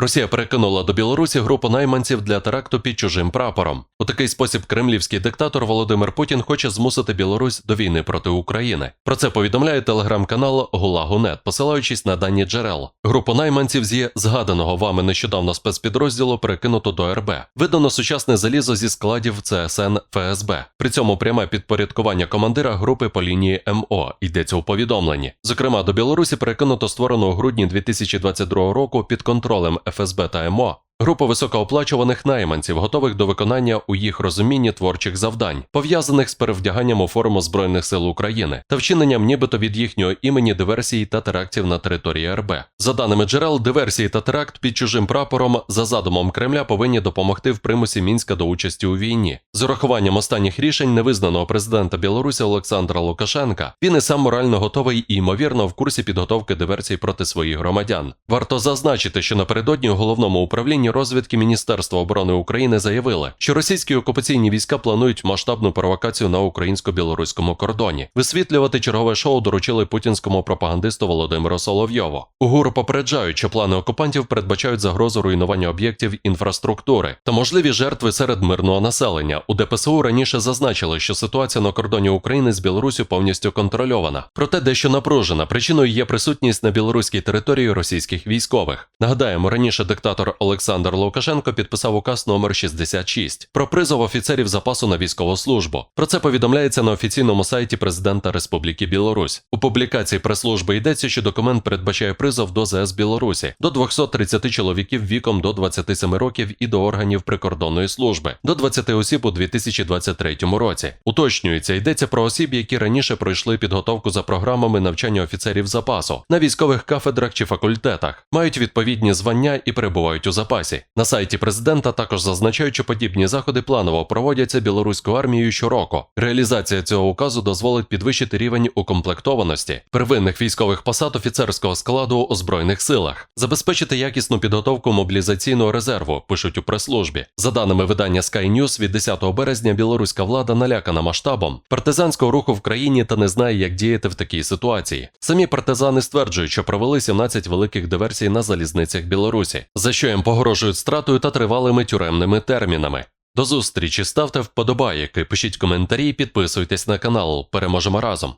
Росія перекинула до Білорусі групу найманців для теракту під чужим прапором. У такий спосіб кремлівський диктатор Володимир Путін хоче змусити Білорусь до війни проти України. Про це повідомляє телеграм-канал Гулагу.нет, посилаючись на дані джерел. Групу найманців зі згаданого вами нещодавно спецпідрозділу перекинуто до РБ. Видано сучасне залізо зі складів ЦСН ФСБ. При цьому пряме підпорядкування командира групи по лінії МО йдеться у повідомленні. Зокрема, до Білорусі перекинуто створену у грудні 2022 року під контролем ФСБ та МО Група високооплачуваних найманців, готових до виконання у їх розумінні творчих завдань, пов'язаних з перевдяганням у форму Збройних сил України та вчиненням нібито від їхнього імені диверсій та терактів на території РБ. За даними джерел, диверсії та теракт під чужим прапором за задумом Кремля повинні допомогти в примусі мінська до участі у війні. З урахуванням останніх рішень невизнаного президента Білорусі Олександра Лукашенка він і сам морально готовий і ймовірно в курсі підготовки диверсій проти своїх громадян. Варто зазначити, що напередодні у головному управлінні розвідки Міністерства оборони України заявили, що російські окупаційні війська планують масштабну провокацію на українсько-білоруському кордоні. Висвітлювати чергове шоу доручили путінському пропагандисту Володимиру Соловйову. У ГУР попереджають, що плани окупантів передбачають загрозу руйнування об'єктів інфраструктури та можливі жертви серед мирного населення. У ДПСУ раніше зазначили, що ситуація на кордоні України з Білорусю повністю контрольована. Проте дещо напружена. Причиною є присутність на білоруській території російських військових. Нагадаємо, раніше диктатор Олександр Лукашенко підписав указ номер 66 про призов офіцерів запасу на військову службу. Про це повідомляється на офіційному сайті президента Республіки Білорусь. У публікації прес-служби йдеться, що документ передбачає призов до ЗС Білорусі до 230 чоловіків віком до 27 років і до органів прикордонної служби до 20 осіб у 2023 році. Уточнюється, йдеться про осіб, які раніше пройшли підготовку за програмами навчання офіцерів запасу на військових кафедрах чи факультетах, мають відповідні звання і перебувають у запасі. На сайті президента також зазначають, що подібні заходи планово проводяться білоруською армією щороку. Реалізація цього указу дозволить підвищити рівень укомплектованості первинних військових посад офіцерського складу у збройних силах, забезпечити якісну підготовку мобілізаційного резерву. Пишуть у прес-службі. За даними видання Sky News, від 10 березня білоруська влада налякана масштабом партизанського руху в країні та не знає, як діяти в такій ситуації. Самі партизани стверджують, що провели 17 великих диверсій на залізницях Білорусі, за що їм погрожують стратою та тривалими тюремними термінами. До зустрічі ставте вподобайки, пишіть коментарі, підписуйтесь на канал. Переможемо разом.